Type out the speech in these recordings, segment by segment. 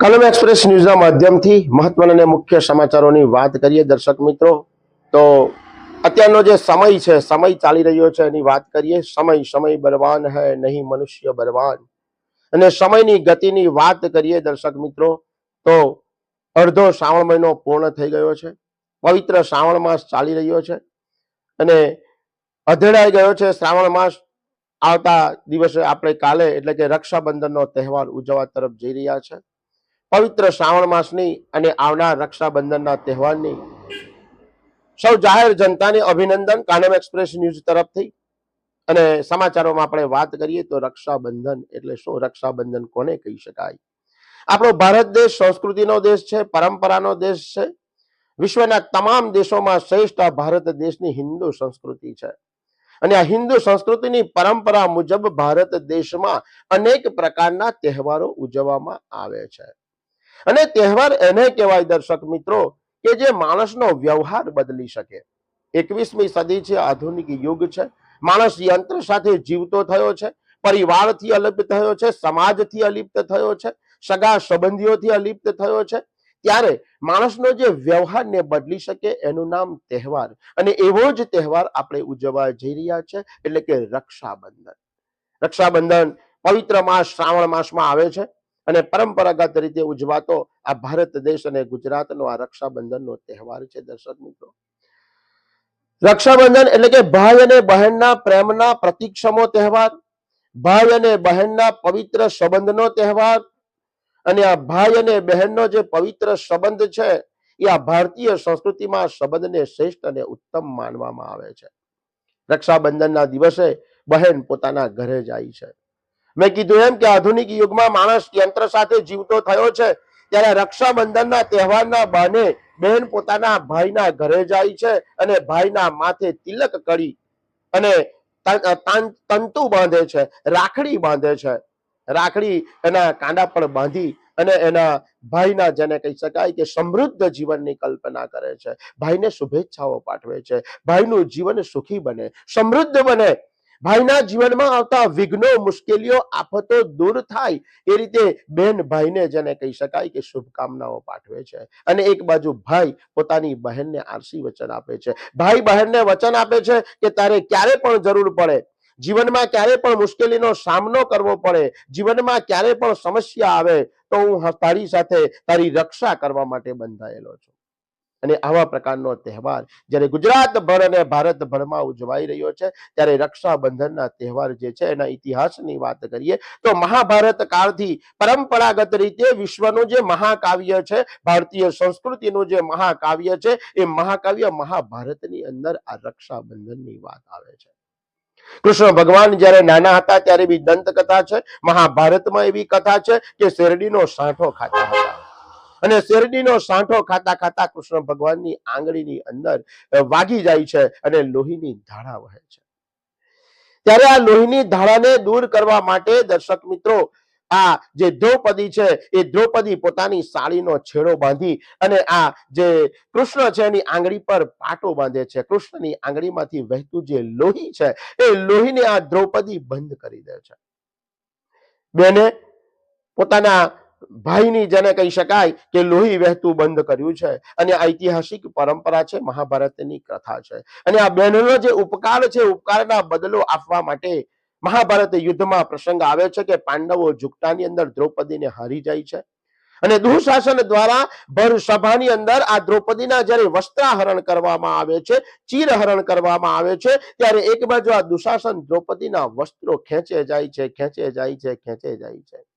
કલમ એક્સપ્રેસ ન્યૂઝના માધ્યમથી મહત્વના મુખ્ય સમાચારોની વાત કરીએ. દર્શક મિત્રો, તો અત્યારનો જે સમય છે, સમય ચાલી રહ્યો છે એની વાત કરીએ. સમય સમય બરવાન હૈ, નહીં મનુષ્ય બરવાન અને સમયની ગતિની વાત કરીએ દર્શક મિત્રો, તો અડધો શ્રાવણ મહિનો પૂર્ણ થઈ ગયો છે. પવિત્ર શ્રાવણ માસ ચાલી રહ્યો છે અને અધેડાઈ ગયો છે શ્રાવણ માસ. આવતા દિવસે આપણે કાલે, એટલે કે રક્ષાબંધનનો તહેવાર ઉજવવા તરફ જઈ રહ્યા છે. પવિત્ર શ્રાવણ માસની અને આવનાર રક્ષાબંધનના તહેવારની સૌ જાહેર જનતાને અભિનંદન કાનમ એક્સપ્રેસ ન્યૂઝ તરફથી. અને સમાચારોમાં આપણે વાત કરીએ તો રક્ષાબંધન એટલે શું? રક્ષાબંધન કોને કહી શકાય? આપણો ભારત દેશ સંસ્કૃતિનો દેશ છે, પરંપરાનો દેશ છે. વિશ્વના તમામ દેશોમાં શ્રેષ્ઠ ભારત દેશની હિન્દુ સંસ્કૃતિ છે. અને આ હિન્દુ સંસ્કૃતિની પરંપરા મુજબ ભારત દેશમાં અનેક પ્રકારના તહેવારો ઉજવવામાં આવે છે. અને તહેવાર એને કહેવાય દર્શક મિત્રો કે જે માણસનો વ્યવહાર બદલી શકે. એકવીસમી સદી છે, આધુનિક યુગ છે. માણસ યંત્ર સાથે જીવતો થયો છે, પરિવારથી અલિપ્ત થયો છે, સમાજથી અલિપ્ત થયો છે, સગા સંબંધીઓથી અલિપ્ત થયો છે. ત્યારે માણસનો જે વ્યવહારને બદલી શકે એનું નામ તહેવાર અને એવો જ તહેવાર આપણે ઉજવવા જઈ રહ્યા છે, એટલે કે રક્ષાબંધન. રક્ષાબંધન પવિત્ર માસ, શ્રાવણ માસમાં આવે છે. અને પરંપરાગત રીતે ઉજવાતો આ ભારત દેશ અને ગુજરાતનો આ રક્ષાબંધનનો તહેવાર છે, દર્શક મિત્રો. રક્ષાબંધન એટલે કે ભાઈ અને બહેનના પ્રેમના પ્રતિક્ષમો તહેવાર, ભાઈ અને બહેનના પવિત્ર સંબંધનો તહેવાર અને આ ભાઈ અને બહેનનો જે પવિત્ર સંબંધ છે, એ આ ભારતીય સંસ્કૃતિમાં સંબંધને શ્રેષ્ઠ અને ઉત્તમ માનવામાં આવે છે. રક્ષાબંધનના દિવસે બહેન પોતાના ઘરે જાય છે. મેં કીધું એમ કે આધુનિક યુગમાં માણસ યંત્ર સાથે જીવતો થયો છે, ત્યારે રક્ષાબંધનના તહેવારના બહાને બહેન પોતાના ભાઈના ઘરે જાય છે અને ભાઈના માથે તિલક કરી અને તંતુ બાંધે છે, રાખડી બાંધે છે. રાખડી એના કાંડા પર બાંધી અને એના ભાઈના જેને કહી શકાય કે સમૃદ્ધ જીવનની કલ્પના કરે છે. ભાઈને શુભેચ્છાઓ પાઠવે છે. ભાઈનું જીવન સુખી બને, સમૃદ્ધ બને. ભાઈના જીવનમાં આવતા વિઘ્નો, મુશ્કેલીઓ, આફતો દૂર થાય એ રીતે બેન ભાઈને જેને કહી શકાય કે શુભકામનાઓ પાઠવે છે. અને એક બાજુ ભાઈ પોતાની બહેનને આરસી વચન આપે છે. ભાઈ બહેનને વચન આપે છે કે તારે ક્યારે પણ જરૂર પડે. જીવનમાં ક્યારે પણ મુશ્કેલીનો સામનો કરવો પડે. જીવનમાં ક્યારે પણ સમસ્યા આવે તો હ- તારી સાથે તારી રક્ષા કરવા માટે બંધાયેલો છું. અને આવા પ્રકારનો તહેવાર જ્યારે ગુજરાતભર અને ભારતભરમાં ઉજવાઈ રહ્યો છે, ત્યારે રક્ષાબંધનના તહેવાર જે છે, એના ઇતિહાસની વાત કરીએ, તો મહાભારત કાળથી પરંપરાગત રીતે વિશ્વનું જે મહાકાવ્ય છે, ભારતીય સંસ્કૃતિનું જે મહાકાવ્ય છે, એ મહાકાવ્ય મહાભારતની અંદર આ રક્ષાબંધનની વાત આવે છે. કૃષ્ણ ભગવાન જ્યારે નાના હતા, ત્યારે બી દંતકથા છે, મહાભારતમાં એવી કથા છે કે શેરડીનો સાંઠો ખાતા હતા. અને શેરડીનો સાંઠો ખાતા ખાતા કૃષ્ણ ભગવાનની આંગળીની અંદર વાગી જાય છે અને લોહીની ધારા વહે છે. ત્યારે આ લોહીની ધારાને દૂર કરવા માટે દર્શક મિત્રો, આ જે દ્રૌપદી છે, એ દ્રૌપદી પોતાની સાડીનો છેડો બાંધી અને આ જે કૃષ્ણ છે, એની આંગળી પર પાટો બાંધે છે. કૃષ્ણની આંગળીમાંથી વહેતું જે લોહી છે, એ લોહીને આ દ્રૌપદી બંધ કરી દે છે. બેને પોતાના ભાઈની જેને કહી શકાય કે લોહી વહેતું બંધ કર્યું છે. અને ઐતિહાસિક પરંપરા છે, મહાભારતની કથા છે. અને આ બહેનોનો જે ઉપકાર છે, ઉપકારના બદલો આપવા માટે મહાભારત યુદ્ધમાં પ્રસંગ આવે છે કે પાંડવો ઝુકટાની અંદર દ્રૌપદીને હારી જાય છે. અને દુઃશાસન દ્વારા ભર સભાની અંદર આ દ્રૌપદીના જ્યારે વસ્ત્રાહરણ કરવામાં આવે છે, ચીરહરણ કરવામાં આવે છે, ત્યારે એક બાજુ આ દુશાસન દ્રૌપદીના વસ્ત્રો ખેંચે જાય છે, ખેંચે જાય છે, ખેંચે જાય છે.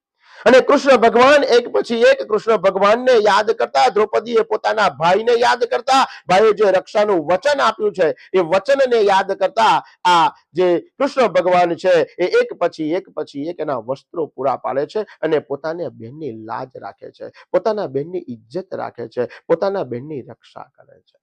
અને કૃષ્ણ ભગવાન એક પછી એક કૃષ્ણ ભગવાનને યાદ કરતા, દ્રૌપદીએ પોતાના ભાઈને યાદ કરતા ભાઈએ જે રક્ષાનું વચન આપ્યું છે, એ વચનને યાદ કરતા આ જે કૃષ્ણ ભગવાન છે, એ એક પછી એક પછી એક એના વસ્ત્રો પૂરા પાડે છે અને પોતાને બહેનની લાજ રાખે છે, પોતાના બહેનની ઇજ્જત રાખે છે, પોતાના બહેનની રક્ષા કરે છે.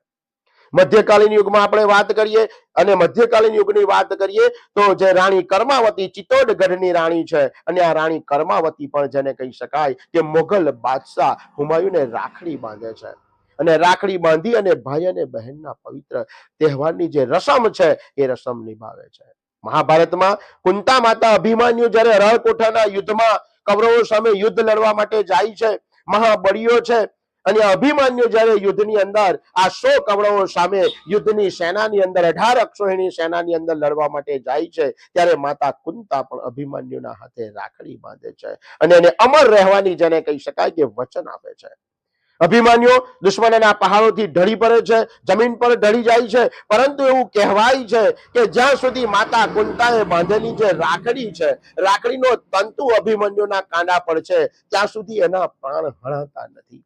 મધ્યકાલીન યુગમાં આપણે વાત કરીએ અને મધ્યકાલીન યુગની વાત કરીએ તો જે રાણી કર્માવતી ચિત્તોડગઢની રાણી છે અને આ રાણી કર્માવતી પણ જેને કહી શકાય કે મોગલ બાદશાહ હુમાયુને રાખડી બાંધે છે. અને રાખડી બાંધી અને ભાઈ અને બહેનના પવિત્ર તહેવારની જે રસમ છે એ રસમ નિભાવે છે. મહાભારતમાં કુંતા માતા અભિમાન્યુ જ્યારે રણકોઠાના યુદ્ધમાં કૌરવો સામે યુદ્ધ લડવા માટે જાય છે, મહાબળીઓ છે અને અભિમાન્યુ જ્યારે યુદ્ધની અંદર આ સો કવળો સામે યુદ્ધની સેનાની અંદર, અઢાર અક્ષોહિણી સેનાની અંદર લડવા માટે જાય છે, ત્યારે માતા કુંતા પણ અભિમાન્યુના હાથે રાખડી બાંધે છે અને એને અમર રહેવાની જેને કહી શકાય કે વચન આપે છે. અભિમાન્યુ દુશ્મનના પહાડોથી ઢળી પડે છે, જમીન પર ઢળી જાય છે, પરંતુ એવું કહેવાય છે કે જ્યાં સુધી માતા કુંતાએ બાંધેલી જે રાખડી છે, રાખડીનો તંતુ અભિમન્યુના કાંડા પર છે, ત્યાં સુધી એના પ્રાણ હળતા નથી.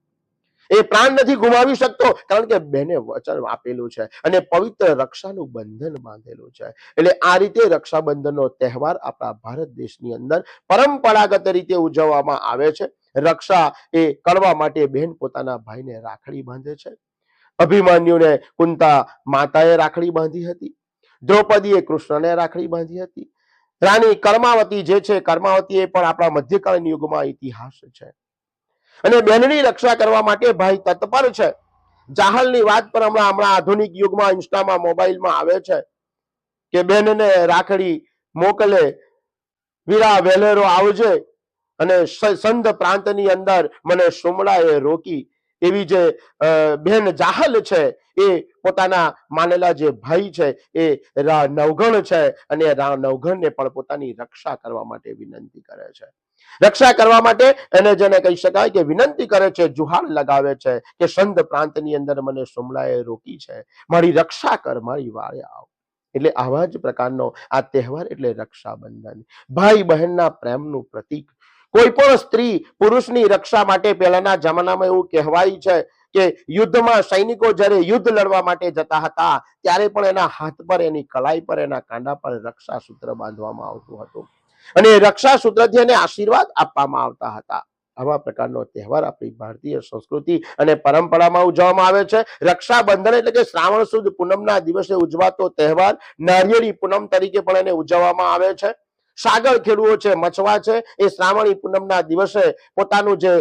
એ પ્રાણ નથી ગુમાવી શકતો, કારણ કે બેને વચન આપેલું છે અને પવિત્ર રક્ષાનું બંધન બાંધેલું છે. એટલે આ રીતે રક્ષાબંધનનો તહેવાર આપણા ભારત દેશની અંદર પરંપરાગત રીતે ઉજવવામાં આવે છે. રક્ષા એ કરવા માટે બહેન પોતાના ભાઈને રાખડી બાંધે છે. અભિમન્યુને કુંતા માતાએ રાખડી બાંધી હતી. દ્રૌપદીએ કૃષ્ણને રાખડી બાંધી હતી. રાણી કર્માવતી જે છે, કર્માવતી એ પણ આપણા મધ્યકાલીન યુગમાં ઇતિહાસ છે. અને બહેનની રક્ષા કરવા માટે ભાઈ તત્પર છે. જાહલની વાત પર હમણાં હમણાં આધુનિક યુગમાં ઇન્સ્ટામાં, મોબાઈલમાં આવે છે કે બેનને રાખડી મોકલે, વીરા વેલેરો આવજે અને સંધ પ્રાંતની અંદર મને સુમડાએ રોકી એવી જે બહેન જાહલ છે, એ પોતાના માનેલા જે ભાઈ છે, એ રા નવગણ છે અને રા નવગણને પણ પોતાની રક્ષા કરવા માટે વિનંતી કરે છે. રક્ષા કરવા માટે એને જેને કહી શકાય કે વિનંતી કરે છે, જુહાર લગાવે છે કે સંધ પ્રાંતની અંદર મને સુમલાએ રોકી છે. મારી રક્ષા કર, મારી વાળે આવ. એટલે આવા જ પ્રકારનો આ તહેવાર એટલે રક્ષાબંધન. ભાઈ બહેનના પ્રેમનું પ્રતીક કોઈ પણ સ્ત્રી પુરુષની રક્ષા માટે પહેલાના જમાનામાં એવું કહેવાય છે કે યુદ્ધમાં સૈનિકો જ્યારે યુદ્ધ લડવા માટે જતા હતા, ત્યારે પણ એના હાથ પર, એની કલાઈ પર, એના કાંડા પર રક્ષા સૂત્ર બાંધવામાં આવતું હતું. અને રક્ષા સૂત્રથી એને આશીર્વાદ આપવામાં આવતા હતા. આવા પ્રકારનો તહેવાર આપણી ભારતીય સંસ્કૃતિ અને પરંપરામાં ઉજવવામાં આવે છે. રક્ષાબંધન એટલે કે શ્રાવણ સુદ પૂનમના દિવસે ઉજવાતો તહેવાર નારિયેળી પૂનમ તરીકે પણ એને ઉજવવામાં આવે છે. સાગર ખેડૂઓ છે મછવા છે. એ શ્રાવણી પૂનમના દિવસે પોતાનું જે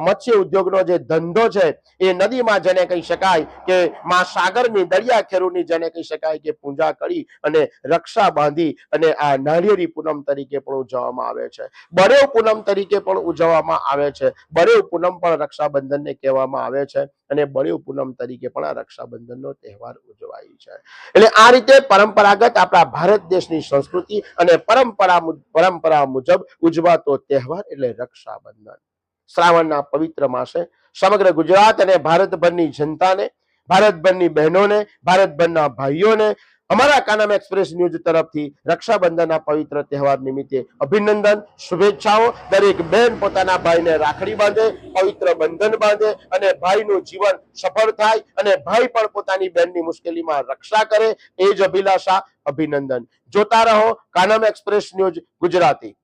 મત્સ્ય ઉદ્યોગનો જે ધંધો છે, એ નદીમાં જેને કહી શકાય કે માં સાગરની દરિયા ખેડૂની જેને કહી શકાય કે પૂજા કરી અને રક્ષા બાંધી અને આ નાળિયેરી પૂનમ તરીકે પણ ઉજવવામાં આવે છે. બરેવ પૂનમ તરીકે પણ ઉજવવામાં આવે છે. બરેવ પૂનમ પણ રક્ષાબંધનને કહેવામાં આવે છે. અને બરેવ પૂનમ તરીકે પણ આ રક્ષાબંધનનો તહેવાર ઉજવાય છે. એટલે આ રીતે પરંપરાગત આપણા ભારત દેશની સંસ્કૃતિ અને પરંપરા પરંપરા મુજબ ઉજવાતો તહેવાર એટલે રક્ષાબંધન. શ્રાવણના પવિત્ર માસે સમગ્ર ગુજરાત અને ભારતભરની જનતાને, ભારતભરની બહેનોને, ભારતભરના ભાઈઓને અમારા કાનમ એક્સપ્રેસ ન્યૂઝ તરફથી રક્ષાબંધનના પવિત્ર તહેવાર નિમિત્તે અભિનંદન, શુભેચ્છાઓ. દરેક બહેન પોતાના ભાઈને રાખડી બાંધે, પવિત્ર બંધન બાંધે અને ભાઈનું જીવન સફળ થાય અને ભાઈ પણ પોતાની બહેનની મુશ્કેલીમાં રક્ષા કરે, એ જ અભિલાષા, અભિનંદન. જોતા રહો કાનામ એક્સપ્રેસ ન્યૂઝ ગુજરાતી.